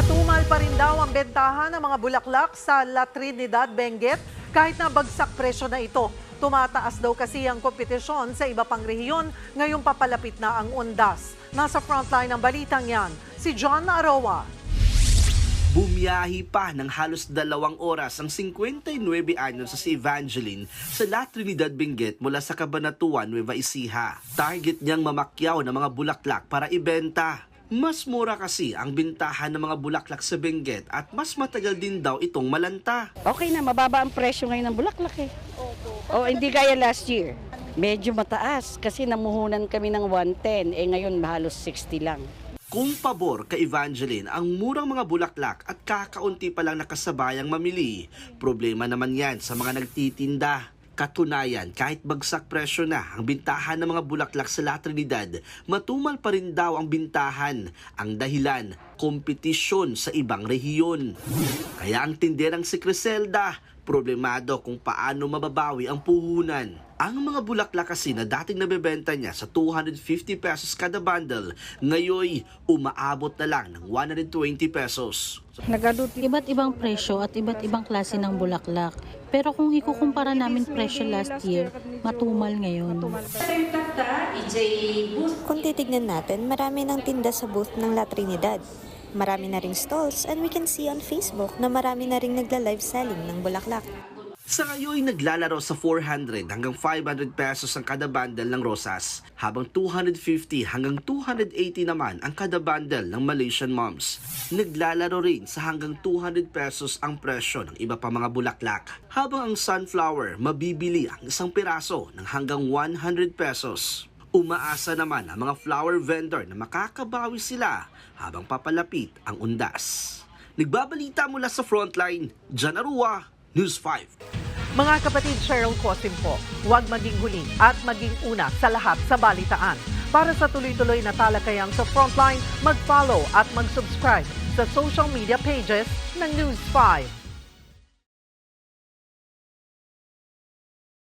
Matumal pa rin daw ang bentahan ng mga bulaklak sa La Trinidad, Benguet kahit na bagsak presyo na ito. Tumataas daw kasi ang kompetisyon sa iba pang rehiyon ngayong papalapit na ang undas. Nasa frontline ng balitang yan, si John Aroa. Bumiyahi pa ng halos dalawang oras ang 59 anyos sa si Evangeline sa La Trinidad Benguet mula sa Cabanatuan, Nueva Ecija. Target niyang mamakyaw ng mga bulaklak para ibenta. Mas mura kasi ang bintahan ng mga bulaklak sa Benguet at mas matagal din daw itong malanta. Okay na, mababa ang presyo ngayon ng bulaklak eh. O hindi gaya last year. Medyo mataas kasi namuhunan kami ng 110, eh ngayon halos 60 lang. Kung pabor kay Evangeline ang murang mga bulaklak at kakaunti pa lang nakasabayang mamili, problema naman yan sa mga nagtitinda. Katunayan, kahit bagsak presyo na ang bintahan ng mga bulaklak sa La Trinidad, matumal pa rin daw ang bintahan. Ang dahilan, kompetisyon sa ibang rehiyon. Kaya ang tinderang si Criselda, problemado kung paano mababawi ang puhunan. Ang mga bulaklak kasi na dating nabebenta niya sa 250 pesos kada bundle, ngayon umaabot na lang ng 120 pesos. Iba't ibang presyo at iba't ibang klase ng bulaklak. Pero kung ikukumpara namin presyo last year, matumal ngayon. Kung titignan natin, marami ng tinda sa booth ng La Trinidad. Marami na ring stalls and we can see on Facebook na marami na ring nagla-live selling ng bulaklak. Sa ngayon naglalaro sa 400 hanggang 500 pesos ang kada bundle ng rosas, habang 250 hanggang 280 naman ang kada bundle ng Malaysian moms. Naglalaro rin sa hanggang 200 pesos ang presyo ng iba pa mga bulaklak, habang ang sunflower mabibili ang isang piraso ng hanggang 100 pesos. Umaasa naman ang mga flower vendor na makakabawi sila habang papalapit ang undas. Nagbabalita mula sa frontline, Jan Arua, News 5. Mga kapatid Cheryl Cosim po, huwag maging huli at maging una sa lahat sa balitaan. Para sa tuloy-tuloy na talakayang sa Frontline, mag-follow at mag-subscribe sa social media pages ng News 5.